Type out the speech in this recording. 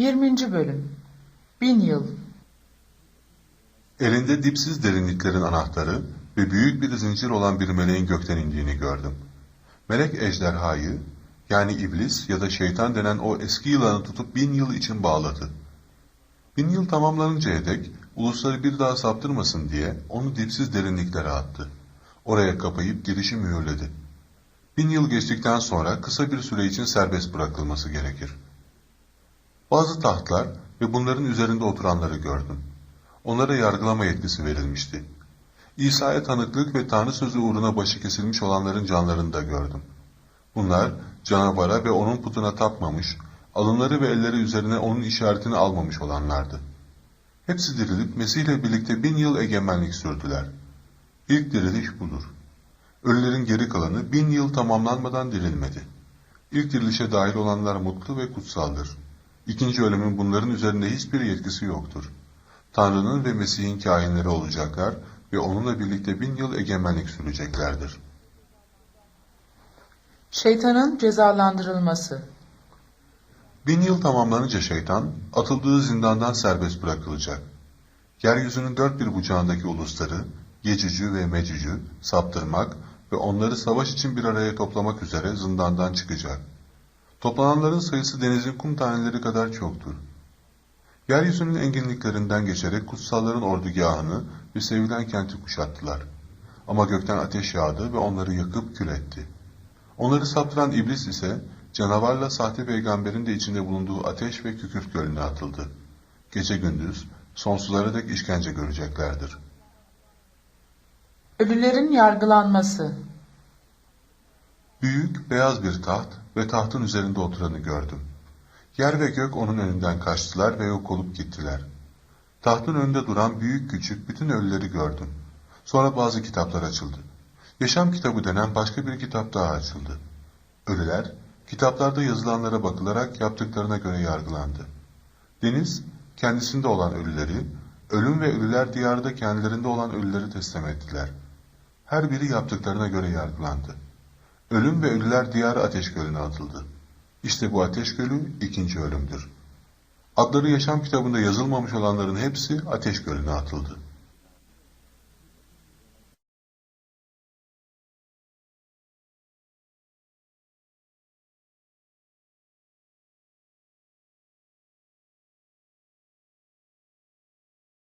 20. Bölüm Bin Yıl Elinde dipsiz derinliklerin anahtarı ve büyük bir zincir olan bir meleğin gökten indiğini gördüm. Melek ejderhayı, yani iblis ya da şeytan denen o eski yılanı tutup bin yıl için bağladı. Bin yıl tamamlanıncaya dek ulusları bir daha saptırmasın diye onu dipsiz derinliklere attı. Oraya kapayıp girişi mühürledi. Bin yıl geçtikten sonra kısa bir süre için serbest bırakılması gerekir. Bazı tahtlar ve bunların üzerinde oturanları gördüm. Onlara yargılama yetkisi verilmişti. İsa'ya tanıklık ve Tanrı sözü uğruna başı kesilmiş olanların canlarını da gördüm. Bunlar canavara ve onun putuna tapmamış, alınları ve elleri üzerine onun işaretini almamış olanlardı. Hepsi dirilip Mesih ile birlikte bin yıl egemenlik sürdüler. İlk diriliş budur. Ölülerin geri kalanı bin yıl tamamlanmadan dirilmedi. İlk dirilişe dahil olanlar mutlu ve kutsaldır. İkinci ölümün bunların üzerinde hiçbir yetkisi yoktur. Tanrı'nın ve Mesih'in kainleri olacaklar ve onunla birlikte bin yıl egemenlik süreceklerdir. Şeytanın cezalandırılması Bin yıl tamamlanınca şeytan, atıldığı zindandan serbest bırakılacak. Yeryüzünün dört bir bucağındaki ulusları, Yecücü ve Mecücü saptırmak ve onları savaş için bir araya toplamak üzere zindandan çıkacak. Toplananların sayısı denizin kum taneleri kadar çoktur. Yeryüzünün enginliklerinden geçerek kutsalların ordugahını ve sevilen kenti kuşattılar. Ama gökten ateş yağdı ve onları yakıp kül etti. Onları saptıran iblis ise canavarla sahte peygamberin de içinde bulunduğu ateş ve kükürt gölüne atıldı. Gece gündüz sonsulara dek işkence göreceklerdir. Ölülerin yargılanması Büyük, beyaz bir taht ve tahtın üzerinde oturanı gördüm. Yer ve gök onun önünden kaçtılar ve yok olup gittiler. Tahtın önünde duran büyük küçük bütün ölüleri gördüm. Sonra bazı kitaplar açıldı. Yaşam kitabı denen başka bir kitap daha açıldı. Ölüler, kitaplarda yazılanlara bakılarak yaptıklarına göre yargılandı. Deniz, kendisinde olan ölüleri, ölüm ve ölüler diyarda kendilerinde olan ölüleri teslim ettiler. Her biri yaptıklarına göre yargılandı. Ölüm ve ölüler diyarı ateş gölüne atıldı. İşte bu ateş gölü ikinci ölümdür. Adları yaşam kitabında yazılmamış olanların hepsi ateş gölüne atıldı.